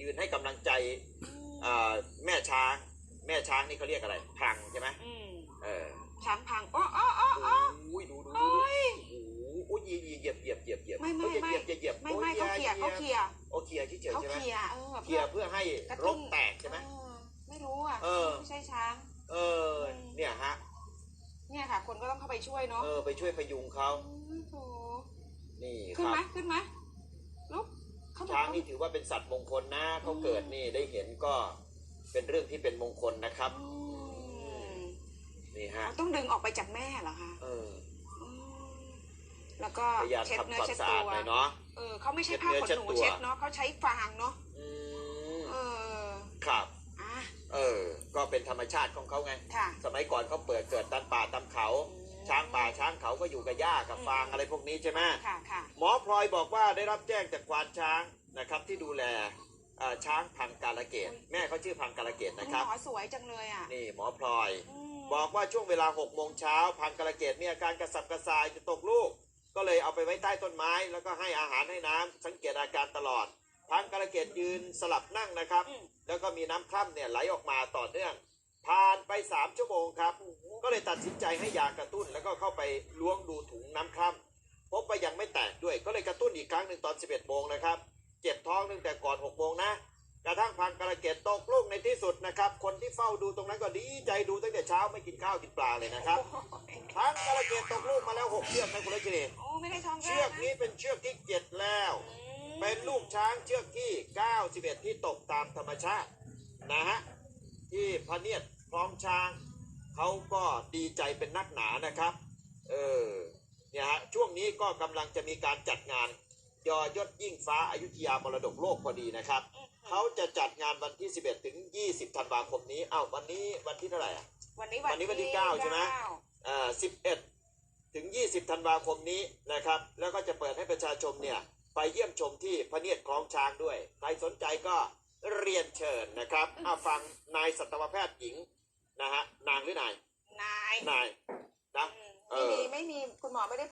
ยืนให้กำลังใจอ่าแม่ช้าง แม่ช้างนี่เขาเรียกอะไร พังใช่ไหมอืมเออช้างพังอ้ออ้ออ้ออ้อโอ้ยดูดูดูโอ้ดูย โอ้โหโอ้ยเหยียบเหยียบเหยียบเหยียบเหยียบไม่ไม่เอ้ยเหยียบไม่เหยียบเหยียบไม่ไม่โอ้เขาเคลียร์เขาเคลียร์โอเคลียร์เฉยเขาๆใช่ไหมเคลียร์เออเคลียร์เพื่อให้กระรตุ้กนแตกใช่ไหม เออไม่รู้อะเออ ไม่ใช่ช้าง เออ เนี่ยฮะ เนี่ยค่ะ คนก็ต้องเข้าไปช่วยเนาะเออ ไปช่วยพยุงเขาอืมโถนี่คขึ้นรับ ไหมขึ้นไหมลุกเขาบอก ช้างนี่ถือว่าเป็นสัตว์มงคลนะเขาเกิดนี่ได้เห็นก็เป็นเรื่องที่เป็นมงคลนะครับอืมนี่ฮะเขาต้องดึงออกไปจากแม่เหรอคะเอออืมแล้วก็พยายามเช็ดเนื้ทำอความเช็ดสะตัอาดวหน่อยเนาะเออเขาไม่ใช่เช็ดผ้าเนื้อขนเช็ดหนูตัวเช็ดเนาะเขาใช้ฟางเนาะอืมเออครับอะเออ ก็เป็นธรรมชาติของเขาไงค่ะสมัยก่อนเขาเปิดเกิดตามป่าตามเขา ช้างป่าช้างเขาก็อยู่กับหญ้ากับฟางอะไรพวกนี้ใช่ไหมค่ะค่ะหมอพลอยบอกว่าได้รับแจ้งจากควานช้าง นะครับที่ดูแลเอ่อช้างพังกาลเกตแม่เขาชื่อพังกาลเกตคุณนะครับหมอสวยจังเลยอะนี่หมอพลอยมบอกว่าช่วงเวลา6โมงเช้าพังกาลเกตมีอาการกระสับกระส่ายจะตกลูก ก็เลยเอาไปไว้ใต้ต้นไม้ แล้วก็ให้อาหารให้น้ำสังเกตอาการตลอด พังกาลเกตยืนสลับนั่งนะครับอืมแล้วก็มีน้ำคร่ำเนี่ยไหลออกมาต่อเนื่องผ่านไป 3 ชั่วโมงครับ ก็เลยตัดสินใจให้ยากระตุ้น แล้วก็เข้าไปล้วงดูถุงน้ำคร่ำพบว่ายังไม่แตกด้วยก็เลยกระตุ้นอีกครั้งหนึ่งตอน 11โมงนะครับ เจ็บท้องตั้งแต่ก่อน6โมงนะกระทั่งพังกระเกตตกลูกในที่สุดนะครับ คนที่เฝ้าดูตรงนั้นก็ดีใจดูตั้งแต่เช้าไม่กินข้าวกินปลาเลยนะครับพังกระเกตตกลูกมาแล้ว6เชือกนะคุณรัชนีโอ้ไม่ได้ท้องแรเชือกนี้เป็นเชือกที่เจ็ดแล้วอืมเป็นลูกช้างเชือกที่ 91 ที่ตกตามธรรมชาตินะฮะที่พระเนียดพร้อมช้างเขาก็ดีใจเป็นนักหนานะครับ เออเนี่ยฮะช่วงนี้ก็กำลังจะมีการจัดงาน ยอยศยิ่งฟ้าอายุทยามรดกโลกพอดีนะครับ เขาจะจัดงานวันที่ 11 ถึง 20 ธันวาคมนี้อ้าววันนี้วันที่เท่าไหร่อะ วันนี้วันนี้วันที่เก้าใช่ไหม เก้าอ่า11 ถึง 20 ธันวาคมนี้นะครับ แล้วก็จะเปิดให้ประชาชนเนี่ย ไปเยี่ยมชมที่พระเนียดคลองช้างด้วย ใครสนใจก็เรียนเชิญนะครับอาฟังนายสัตวแพทย์หญิงนะฮะ นางหรือนาย นายนายนะ อืมเอไม่อ มีไม่มีคุณหมอไม่ได้